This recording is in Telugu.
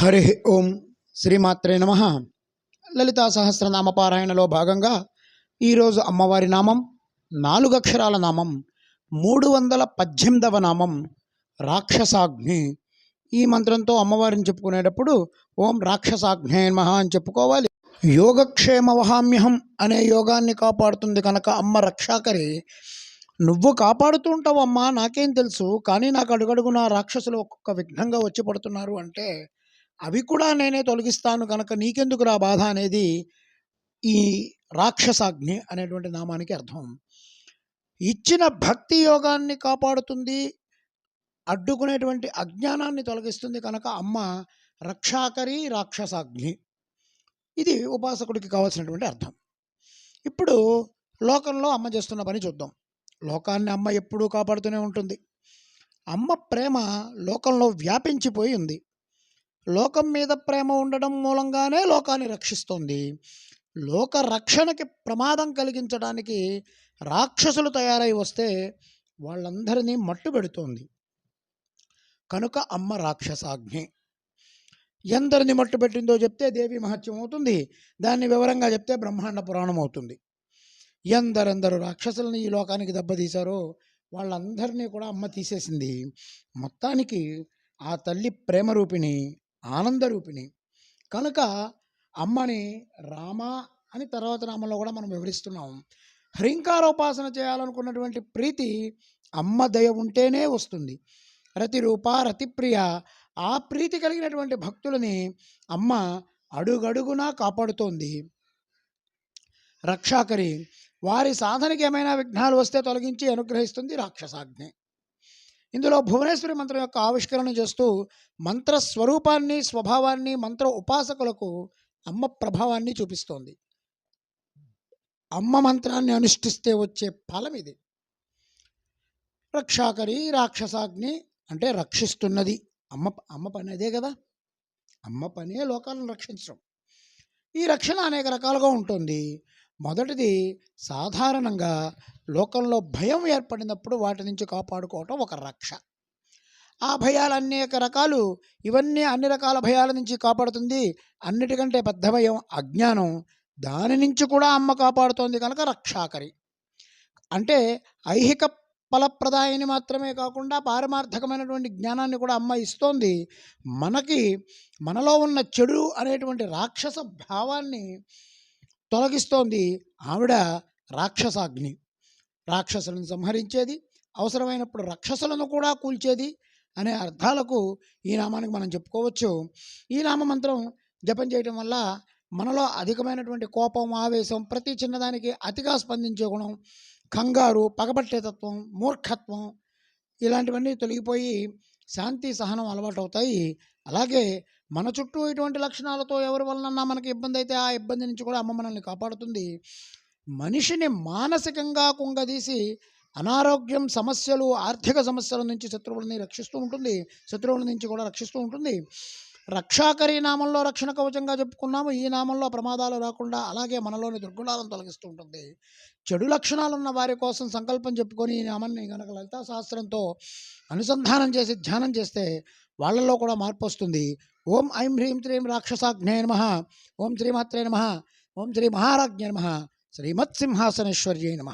హరి ఓం శ్రీమాత్రే నమ. లలితా సహస్రనామ పారాయణలో భాగంగా ఈరోజు అమ్మవారి నామం నాలుగు అక్షరాల నామం మూడు వందల పద్దెనిమిదవ నామం రాక్షసాగ్ని. ఈ మంత్రంతో అమ్మవారిని చెప్పుకునేటప్పుడు ఓం రాక్షసాగ్నే నమ అని చెప్పుకోవాలి. యోగక్షేమ వహామ్యహం అనే యోగాన్ని కాపాడుతుంది కనుక అమ్మ రక్షాకరి. నువ్వు కాపాడుతూ ఉంటావు అమ్మా నాకేం తెలుసు కానీ నాకు అడుగడుగున రాక్షసులు ఒక్కొక్క విఘ్నంగా వచ్చి పడుతున్నారు అంటే అవి కూడా నేనే తొలగిస్తాను కనుక నీకెందుకు రా బాధ అనేది ఈ రాక్షసాగ్ని అనేటువంటి నామానికి అర్థం. ఇచ్చిన భక్తి యోగాన్ని కాపాడుతుంది అడ్డుకునేటువంటి అజ్ఞానాన్ని తొలగిస్తుంది కనుక అమ్మ రక్షాకరి రాక్షసాగ్ని. ఇది ఉపాసకుడికి కావాల్సినటువంటి అర్థం. ఇప్పుడు లోకంలో అమ్మ చేస్తున్న పని చూద్దాం. లోకాన్ని అమ్మ ఎప్పుడూ కాపాడుతూనే ఉంటుంది. అమ్మ ప్రేమ లోకంలో వ్యాపించిపోయి ఉంది. లోకం మీద ప్రేమ ఉండడం మూలంగానే లోకాన్ని రక్షిస్తుంది. లోక రక్షణకి ప్రమాదం కలిగించడానికి రాక్షసులు తయారై వస్తే వాళ్ళందరినీ మట్టు పెడుతోంది. కనుక అమ్మ రాక్షసాగ్ని ఎందరిని మట్టు పెట్టిందో చెప్తే దేవి మహత్యం అవుతుంది. దాన్ని వివరంగా చెప్తే బ్రహ్మాండ పురాణం అవుతుంది. ఎందరెందరు రాక్షసులని ఈ లోకానికి దెబ్బతీశారో వాళ్ళందరినీ కూడా అమ్మ తీసేసింది. మొత్తానికి ఆ తల్లి ప్రేమ ఆనందరూపిణి. ఆనంద రూపిణి కనుక అమ్మని రామ అని తర్వాత నామంలో కూడా మనం వివరిస్తున్నాం. హ్రీంకారోపాసన చేయాలనుకున్నటువంటి ప్రీతి అమ్మ దయ ఉంటేనే వస్తుంది. రతి రూప రతిప్రియ ఆ ప్రీతి కలిగినటువంటి భక్తులని అమ్మ అడుగడుగునా కాపాడుతోంది. రక్షాకరి వారి సాధనకి ఏమైనా విఘ్నాలు వస్తే తొలగించి అనుగ్రహిస్తుంది రాక్షసాజ్ఞే ఇందులో భువనేశ్వరి మంత్రం యొక్క ఆవిష్కరణ చేస్తూ మంత్ర స్వరూపాన్ని స్వభావాన్ని మంత్ర ఉపాసకులకు అమ్మ ప్రభావాన్ని చూపిస్తోంది. అమ్మ మంత్రాన్ని అనుష్ఠిస్తే వచ్చే ఫలం ఇది. రక్షాకరి రాక్షసాగ్ని అంటే రక్షిస్తున్నది. అమ్మ అమ్మ పని అదే కదా. అమ్మ పనే లోకాలను రక్షించడం. ఈ రక్షణ అనేక రకాలుగా ఉంటుంది. మొదటిది సాధారణంగా లోకంలో భయం ఏర్పడినప్పుడు వాటి నుంచి కాపాడుకోవటం ఒక రక్ష. ఆ భయాలు అనేక రకాలు ఇవన్నీ అన్ని రకాల భయాల నుంచి కాపాడుతుంది. అన్నిటికంటే పెద్ద భయం అజ్ఞానం. దాని నుంచి కూడా అమ్మ కాపాడుతోంది కనుక రక్షాకరి. అంటే ఐహిక ఫలప్రదాయని మాత్రమే కాకుండా పారమార్థకమైనటువంటి జ్ఞానాన్ని కూడా అమ్మ ఇస్తోంది. మనకి మనలో ఉన్న చెడు అనేటువంటి రాక్షస భావాన్ని తొలగిస్తోంది. ఆవిడ రాక్షసాగ్ని. రాక్షసులను సంహరించేది అవసరమైనప్పుడు రాక్షసులను కూడా కూల్చేది అనే అర్థాలకు ఈ నామానికి మనం చెప్పుకోవచ్చు. ఈ నామమంత్రం జపం చేయటం వల్ల మనలో అధికమైనటువంటి కోపం ఆవేశం ప్రతి చిన్నదానికి అతిగా స్పందించే గుణం కంగారు పగబట్టే తత్వం మూర్ఖత్వం ఇలాంటివన్నీ తొలగిపోయి శాంతి సహనం అలవాటు అవుతాయి అలాగే మన చుట్టూ ఇటువంటి లక్షణాలతో ఎవరి వలన మనకి ఇబ్బంది అయితే ఆ ఇబ్బంది నుంచి కూడా అమ్మ మనల్ని కాపాడుతుంది. మనిషిని మానసికంగా కుంగదీసి అనారోగ్యం సమస్యలు ఆర్థిక సమస్యల నుంచి శత్రువులని రక్షిస్తూ ఉంటుంది. శత్రువుల నుంచి కూడా రక్షిస్తూ ఉంటుంది. రక్షాకరి నామంలో రక్షణ కవచంగా చెప్పుకున్నాము. ఈ నామంలో ప్రమాదాలు రాకుండా అలాగే మనలోని దుర్గుణాలను తొలగిస్తూ ఉంటుంది. చెడు లక్షణాలు ఉన్న వారి కోసం సంకల్పం చెప్పుకొని ఈ నామాన్ని కనుక లలితా శాస్త్రంతో అనుసంధానం చేసి ధ్యానం చేస్తే వాళ్ళలో కూడా మార్పు వస్తుంది. ఓం ఐం హ్రీం శ్రీం రాక్షసాగ్నే నమ ఓం శ్రీమాత్రే నమ ఓం శ్రీ మహారాజ్ఞ నమ శ్రీమత్సింహాసనేశ్వర్యై నమ